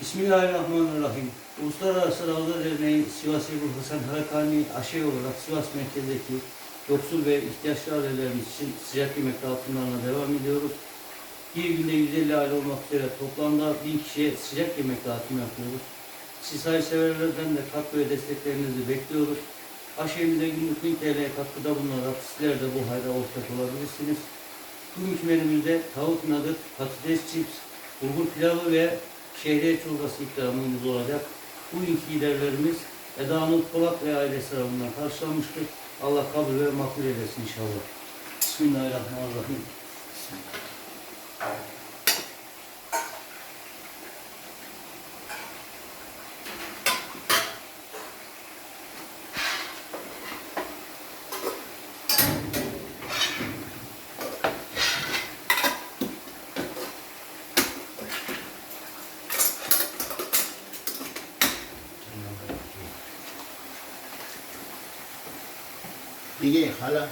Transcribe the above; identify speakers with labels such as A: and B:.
A: Bismillahirrahmanirrahim. Uluslararası Ravza Derneği Sivas Ebu Hasan Harakani aşev olarak Sivas merkezdeki yoksul ve ihtiyaçlı ailelerimiz için sıcak yemek dağıtımlarına devam ediyoruz. Bir günde 150 aile olmak üzere toplamda 1000 kişiye sıcak yemek dağıtımı yapıyoruz. Siz hayırseverlerden de katkı ve desteklerinizi bekliyoruz. Aşevimize günlük 1000 TL katkıda bulunarak sizler de bu hayra ortak olabilirsiniz. Bugünkü menümüzde tavuk nugget, patates chips, bulgur pilavı ve şehriye çorbası ikramımız olacak. Bugünkü giderlerimiz Eda Nur Polat ve ailesi tarafından karşılanmıştır. Allah kabul ve makbul eylesin inşallah. Bismillahirrahmanirrahim.
B: 이게 하나